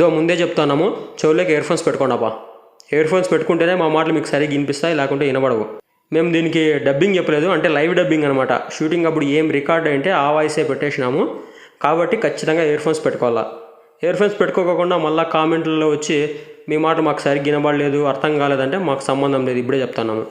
దో ముందే చెప్తున్నాము చెవులోకి ear phones పెట్టుకోండి అబ్బా ఇయర్ ఫోన్స్ పెట్టుకుంటేనే మా మాటలు మీకు సరిగ్గా వినిపిస్తాయి లేకుంటే వినబడవు. మేము దీనికి డబ్బింగ్ చెప్పలేదు అంటే లైవ్ డబ్బింగ్ అనమాట షూటింగ్ అప్పుడు ఏం రికార్డ్ అంటే ఆ వాయిసే పెట్టేసినాము. కాబట్టి ఖచ్చితంగా ఇయర్ ఫోన్స్ పెట్టుకోవాలా. ఇయర్ ఫోన్స్ పెట్టుకోకుండా మళ్ళీ కామెంట్లలో వచ్చి మీ మాట మాకు సరిగ్గా వినబడలేదు అర్థం కాలేదంటే మాకు సంబంధం లేదు ఇప్పుడే చెప్తున్నాము.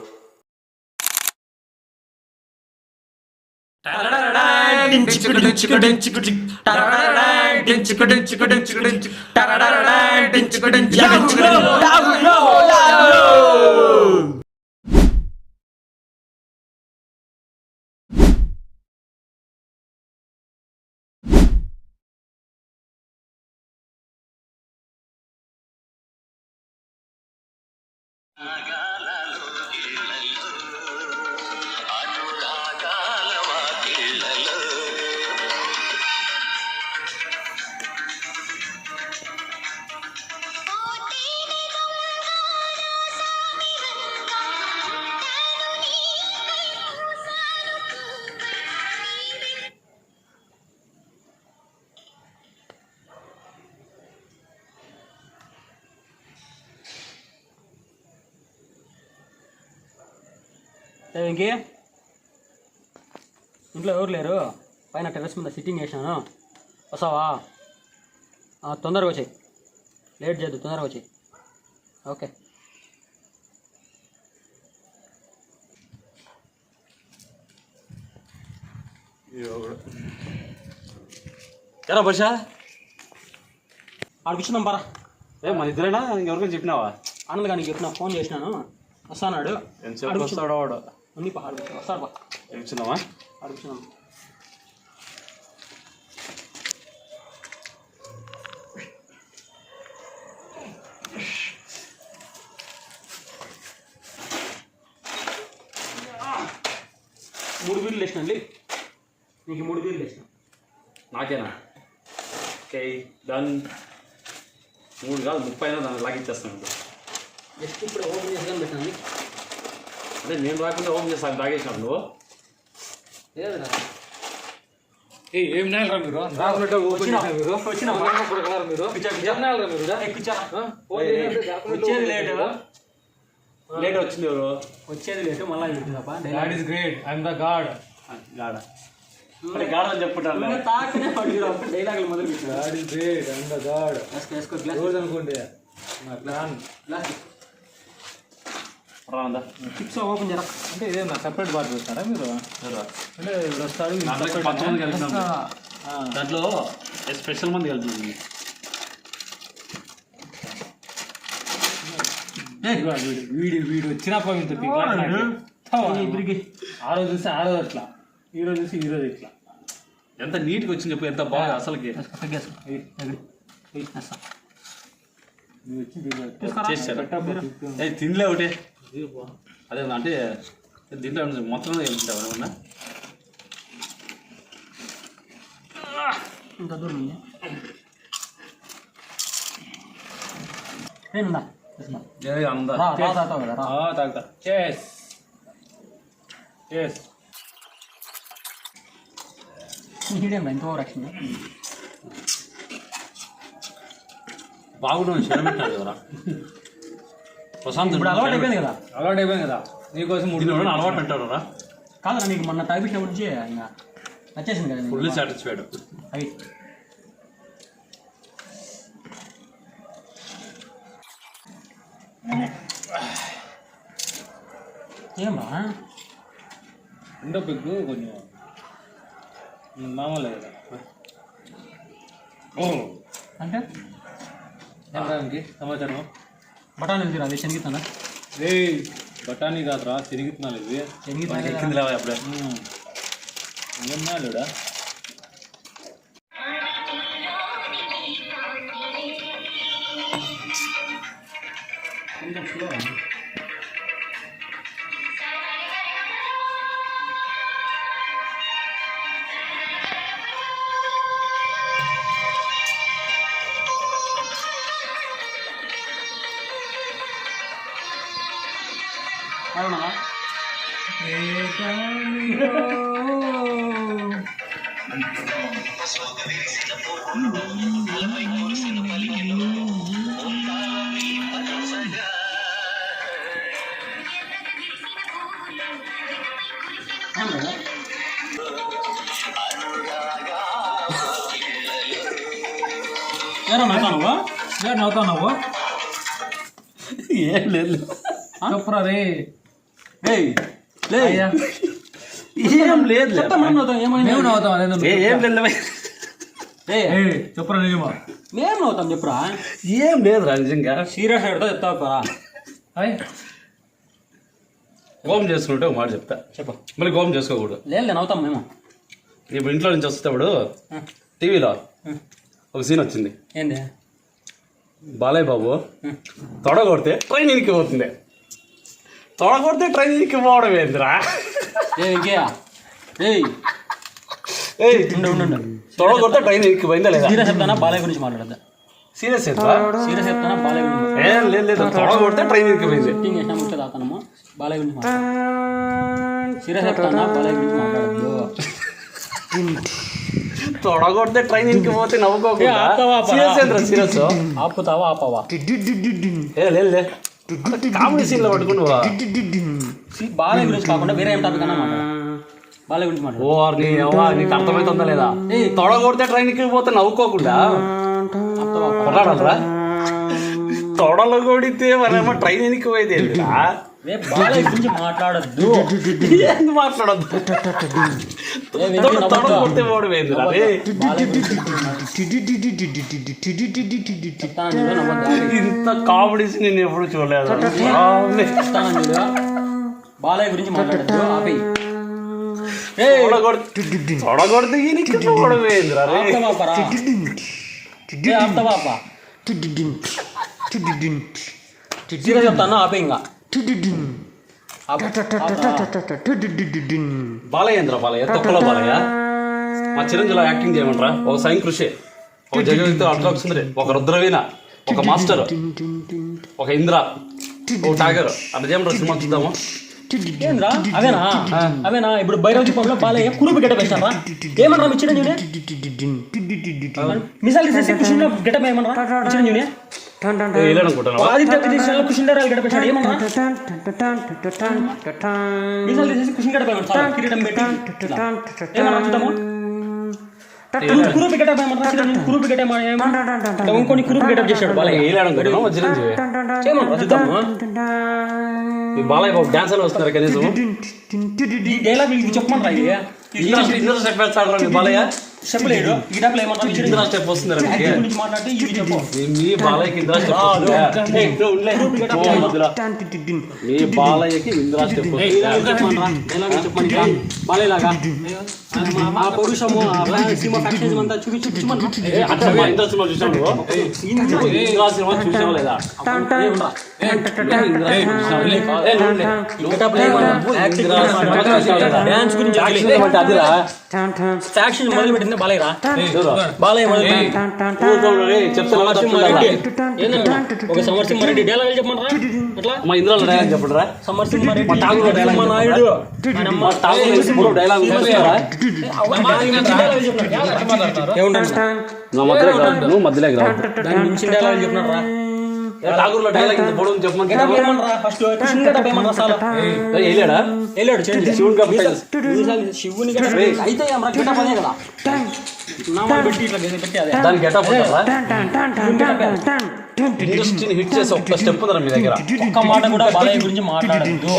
I got ఇంకే ఇంట్లో ఎవరు లేరు? పైన టెర్రస్ మీద సిట్టింగ్ వేసినాను వస్తావా? తొందరగా వచ్చాయి. లేట్ చేయద్దు తొందరగా వచ్చాయి. ఓకే. ఎరా బషా ఆడ కూర్చుందాం పరా. ఏ మన ఇద్దరేనా? ఇంకెవరికైనా చెప్పినావా? ఆనంద్ గారికి చెప్పిన ఫోన్ చేసినాను. వస్తానాడు. వస్తాడో వాడు. ఉంది పా ఆడ కూర్చో. వస్తాడు పా కూర్చుందామా ఆడ కూర్చుందాం మూడు బిల్లు వేసినండి నీకు మూడు బిల్లు వేసిన నాకేనా? Okay done. మూడు కాదు ముప్పై దాన్ని లాగిచ్చేస్తాను. ఇప్పుడు జస్ట్ ఇప్పుడు ఓపెన్ చేసి పెట్టినండి అంటే నేను రాకుండా ఓపెన్ చేస్తాను తాగేసినాడు నువ్వు ఏం నేలరా మీరు రాకున్నట్టు ఓపెన్ చేసిన మీరు వచ్చిన ప్రకారం మీరు ఏం మీరు వచ్చేది లేట్ లేట్ వచ్చింది ఎవరు వచ్చేది లేట్ మళ్ళీ చెప్తుందప్పా that is great I am the god గాడ అంటే గాడ అని చెప్పుకుంటాను తాకనే డైలాగులు మొదలు is great I am the god వేసుకో గ్లాస్ అనుకోండి నా ప్లాన్ గ్లాస్ రాందా? చిప్స్ ఓపెన్ చేయరా? అంటే ఇదేనా సెపరేట్ బార్ చూస్తారా మీరు? అంటే ఇప్పుడు వస్తాడు వీడు దాంట్లో మంది? కలిపినాం. స్పెషల్ మంది కలిపి ఇదిగో వీడు వీడు వచ్చినప్ప ఇంత ఇద్దరికి. ఆ రోజు చూస్తే ఆ రోజు అట్లా. ఈ రోజు చూసి ఈ రోజు ఇట్లా. ఎంత నీట్గా వచ్చింది చెప్పు ఎంత బాగా అసలుకి. ఏ తినలే ఒకటి. అదే అంటే దీంట్లో ఏమన్నా మొత్తం ఏమిటావు ఏమన్నా ఇంకా దూరం ఉంది ఏనుందా తీసుకున్నా ఏ అందా రా రా తాతావు కదా రా ఆ, తాగుతా చేస్ చేస్ హీడేం ఎంత ఓవర్ యాక్షన్ బాగుండు చెడబెట్టాడు ఎవరా ప్రశాంత్ ఇప్పుడు అలవాటు అయిపోయింది కదా అలవాటు అయిపోయింది కదా నీకోసం మూడు దీని అలవాటు పెట్టాడు రా కాదు నీకు మొన్న తాగిపించినప్పటి నుంచి ఇంకా నచ్చేసింది కదా ఫుల్ సాటిస్ఫైడ్ అవి ఏం రా రెండో పెగ్గు కొంచెం మామూలే కదా అంటే ఏం రానికి సమాచారం బఠానీ ఉంది అది శనగిస్తానా రే బఠానీ కాదురా తిరుగుతున్నాను ఇది. లేవా అప్పుడే? ఏమన్నాడుడా? ఏరా నవ్వుతానవ్వా ఏరా నవ్వుతానవ్వా ఏం లేదు. చెప్పరా రే. ఏయ్ ఏం లేదు చెప్తా మనం నవ్వుతాం ఏమైంది మేము నవ్వుతాం అదే నువ్వు. ఏం లేదు ఏయ్, చెప్పురా నిజమా మేము అవుతాం చెప్పురా ఏం లేదురా నిజంగా సీరియస్ అడిగితే చెప్తావు అయ్ గోమ్ చేసుకుంటే ఒక మాట చెప్తా. చెప్పు. మళ్ళీ గోమ్ చేసుకోకూడదు. లేదు నేను అవుతాం మేము. ఇప్పుడు ఇంట్లో నుంచి వస్తేప్పుడు టీవీలో ఒక సీన్ వచ్చింది. ఏంది? బాలయ్య బాబు తొడ కొడితే ట్రైన్ ఇనికి పోతుంది తొడ కొడితే ట్రైన్ ఇనికి పోవడం ఏందిరా ఏ ఇంకేయా ఏయ్ ఏయ్, ఉండు ఉండు ఉండు తొడ కొడితే ట్రైన్ ఇనికి పోయిందా లేదా సీరియస్ చెప్తానా బాలయ్య గురించి మాట్లాడద్దా సీరియస్ ఏంట్రా సీరియస్ చెప్తానా బాలయ్య గురించి ఏం లేదు లేదు తొడ కొడితే ట్రైన్ ఇనికి పోయింది సెట్టింగ్ చేసినా ముట్ట తాతానమ్మా బాలయ్య గురించి మాట్లాడు సీరియస్ చెప్తానా బాలయ్య గురించి మాట్లాడద్దు తొడ కొడితే ట్రైన్ ఇనికి పోతే ఏ, ఆపుతావా, నవ్వుకోకుండా ఆపరా? సీరియస్ ఏంట్రా సీరియస్ ఆపుతావా ఆపవా ఏ లేదు లే కామెడీ సీన్లో పట్టుకుంటువా బాలయ్య గురించి కాకుండా వేరే ఏం టాపిక్ అన్నా బాలయ్య గురించి మాట్లాడు. ఓ నీ అవ్వా నీకు అర్థమవుతుందా లేదా? తొడ కొడితే ట్రైన్ పోతే నవ్వుకోకుండా? కొట్లాడాలరా. తొడలు కొడితే మరేమో ట్రైన్ ఎనికి పోయేది బాలయ్య గురించి మాట్లాడద్దు. మాట్లాడొద్దు? ఏ వెంకీ తొడ తొడ నవ్వుతావా? కొడితే పోవడం ఏందిరా రే? బాలయ్య గురించి చెప్తానని చూడు, నవ్వొద్దా? ఇంత కామెడీస్ నేను ఎప్పుడు చూడలేదు స్వామి. చెప్తానని చూడు. బాలయ్య గురించి మాట్లాడద్దు ఆపేయి ఏ తొడ కొడితే తొడ కొడితే ఈయనకి పోవడం ఏందిరా రే? ఆపుతావా ఆపరా? ఏ, ఆపుతావా ఆపా? సీరియస్ చెప్తాను ఆపే ఇంకా ఆపు, బాలయ్య తప్పుల బాలయ్య బాలయ్య మా చిరంజీవిలో యాక్టింగ్ చేయమంటారా ఒక సైన్ కృషి ఒక జగవితో అట్లా సుందరి ఒక రుద్రవీణ ఒక మాస్టర్ ఒక ఇంద్ర ఒక టాగర్ అట్లా చేయమంటారా సినిమా చూద్దాము ఏంద్రా అవేనా అవేనా ఇప్పుడు భైరవ దీపంలో బాలయ్య కురుపు గెటప్ వేసారా ఏమన్నా మీ చిరంజీవి మిసాల్ తీసేసి కుషింలో గెటప్ ఏమన్నా చిరంజీవి వెళ్ళాలనుకుంటున్నావా ఆదిత్య తీసేసిన కుషిండరాలు గెటప్ వేసాడు ఏమన్నా మిసాల్ తీసేసి కుషిన్ గెటప్ ఏమన్నా సార్ కిరీటం పెట్టి ఇట్లా. ఏమన్నా చూద్దాము కురూపి గెటప్ కురూపి గెటప్ ఇంకొని కురూపి గెటప్ చేశాడు. బాలయ్య వెళ్ళాలనుకుంటున్నావా మా చిరంజీవి చేయమన్నా చూద్దాము ఈ బాలయ్య బాబు డాన్స్ అని వస్తున్నారు కనీసం. ఈ డైలాగ్ ఇది చెప్పమన్నా ఇది? ఇంద్ర ఇంద్ర స్టెప్ చెప్పలేడు ఈ డబ్బులు ఏమన్నా మీ చిరంజీవి ఇంద్ర స్టెప్ వస్తుందిరా మీకు యాక్టింగ్ గురించి మాట్లాడితే ఇవి చెప్పు. మీ- మీ బాలయ్యకి ఇంద్ర స్టెప్ వస్తుందా? ఏయ్, నువ్వు ఉండలే. ఓ, మధ్యలో. మీ బాలయ్యకి ఇంద్ర స్టెప్ వస్తుందా? బాలేలాగా ఆ పౌరుషము ఆ సినిమా ఫ్యాక్టరీజం అంతా చూపించి. చూపించమన్నా ఏ, అట్లా మా ఇంద్ర సినిమా చూసావు నువ్వు? ఇంద్ర సినిమా చూసావా లేదా? డాన్స్ గురించి ఫ్యాక్షన్ మొదలు పెట్టింది బాలయ్యరా చూడు. బాలయ్య రే, ఒక సమరసింహారెడ్డి డైలాగ్ చెప్పమంటారా? అట్లా మా ఇంద్రాలో డైలాగ్ చెప్పండి రా సమరసింహారెడ్డి మా టాగూర్ డైలాగ్ మా నాయుడు. మా ఇప్పుడు డైలాగ్ రావు నువ్వు మధ్యలోకి రావు దాని మించిన డైలాగ్ చెప్పినారా టాగూర్లో డైలాగ్ ఇంత పొడవు ఏమన్నారా ఫస్ట్ కృష్ణ గెటప్ ఏమన్నా చాలా వెళ్ళాడా? వెళ్ళాడు చూడండి శివుని గెటప్ మీసాలు శివుని గెటప్ అయితే ఏమరా గెటప్ అదే కదా. నామాలు పెట్టి ఇట్లా పెట్టి అదే. దాని గెటప్ ఇండస్ట్రీని హిట్ చేసి ఒక్క స్టెప్ ఉందా మీ దగ్గర ఒక్క మాట కూడా బాలయ్య గురించి మాట్లాడద్దు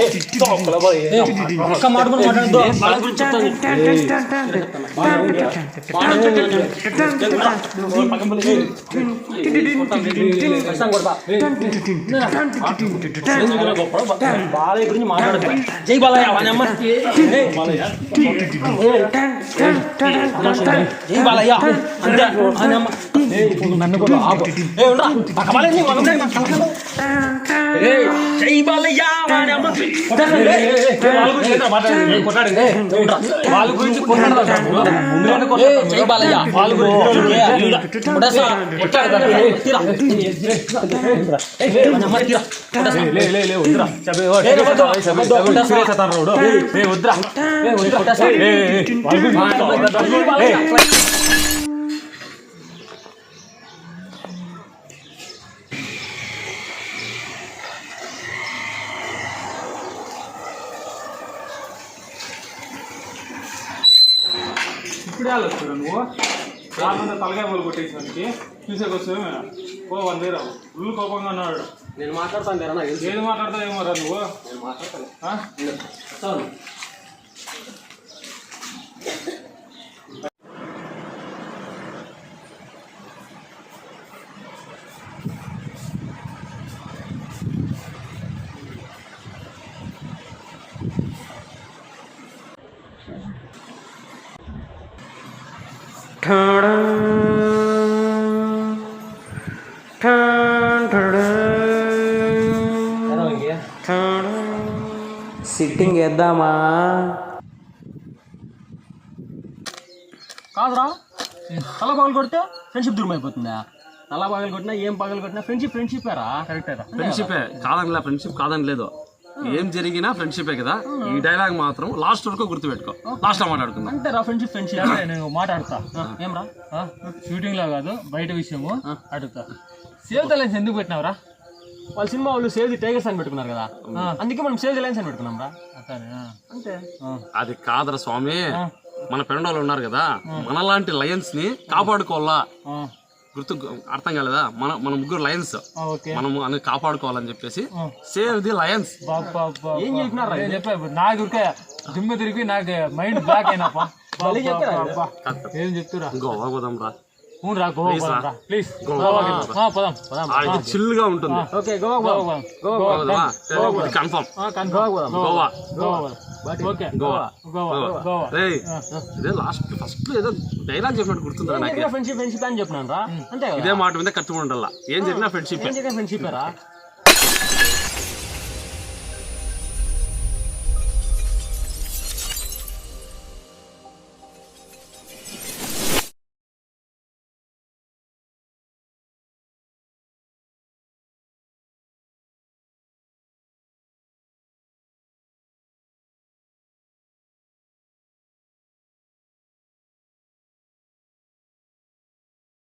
ఒక్క మాట కూడా మాట్లాడద్దు బాలయ్య గురించి బాలయ్య గురించి మాట్లాడదు జై బాలయ్య వాని అమ్మ జై బాలయ్య అంతే నన్ను కూడా ఆపు. ఏయ్, ఉండరా. వాళ్ళ గురించి కొట్టాడు ముందులోనే కొట్టాడు. ఏయ్, జై బాలయ్య వాళ్ళ గురించి ఏయ్, ఇలా. కొట్టేస్తా. కొట్టాడు కదా. ఏయ్, తీరా. ఏయ్, ఏయ్, వాని అమ్మ తీరా. కొట్టేస్తా. ఏయ్, వద్దు. వద్దు, కొట్టేస్తా. ఏయ్, వద్దురా. ఏయ్, వద్దు, కొట్టేస్తా. వాళ్ళ గురించి జై బాలయ్య. ఇప్పుడే ఆలోచిస్తారా నువ్వు. రాకుండా తలకాయ మొదలు కొట్టేసానికి తీసేకొచ్చేమే ఓ వన్ దగ్గర ఫుల్ కోపంగా ఉన్నాడు. నేను మాట్లాడతాను నాకు ఏది మాట్లాడతావు ఏమో రా నువ్వు? నేను మాట్లాడతాను వేద్దామా కాదురా తల పగలు కొడితే ఫ్రెండ్షిప్ దూరం అయిపోతుందా? తల పగలు కొట్టినా ఏం పగలు కొట్టినా ఫ్రెండ్షిప్ ఫ్రెండ్షిప్ రా కరెక్టేరా ఫ్రెండ్షిపే కాదని ఫ్రెండ్షిప్ కాదని లేదు. ఏం జరిగినా ఫ్రెండ్షిపే కదా? ఈ డైలాగ్ మాత్రం లాస్ట్ వరకు గుర్తుపెట్టుకో. లాస్ట్లో మాట్లాడుకుందాం. అంతేరా ఫ్రెండ్షిప్ ఫ్రెండ్షిప్ నేను మాట్లాడతా. ఏం రా షూటింగ్లో కాదు బయట విషయము. అడుగుతా. సేవ్ తలెన్స్ ఎందుకు పెట్టినావురా? వాళ్ళ సినిమా వాళ్ళు సేవ్ ది టైగర్స్ అని పెట్టుకున్నారు కదా. అందుకే మనం సేవ్ ది లైన్స్ అని పెట్టుకున్నాం రా. అంతే. అది కాదరా స్వామి. మన పెండోళ్ళు ఉన్నారు కదా మనలాంటి లయన్స్ని కాపాడుకోవాలా? గుర్తు అర్థం కాలేదా? మన మన ముగ్గురు లయన్స్ ఓకే. మనము అని కాపాడుకోవాలని చెప్పేసి సేవ్ ది లయన్స్ ఏం చెప్పినారా నాకు ఉరికే దిమ్మ తిరిగి నాకు మైండ్ బ్లాక్ అబ్బా. ఏం చెప్తురా గోవా పోదాం రా అవును రా గోవా పోదాం రా. ప్లీజ్. గోవా. పోదాం. పోదాం అది చిల్గా ఉంటుంది. ఓకే గోవా. గోవా పోదాం. పోదాం. పోదామా? కన్ఫర్మ్ గోవా పోదాం. గోవా. గోవా పోదాం. ఓకే. గోవా. గోవా గోవా. రేయ్ ఇదే లాస్ట్ ఫస్ట్ ఏదో డైలాగ్ చెప్పినట్టు గుర్తుందా నాకు. ఫ్రెండ్షిప్ ఫ్రెండ్షిప్ అని చెప్పినాను రా. అంతే కదా. ఇదే మాట మీద కట్టుకుని ఉండాల. ఏం జరిగినా ఫ్రెండ్షిప్ ఏం. చెప్పిన ఫ్రెండ్షిప్ రా.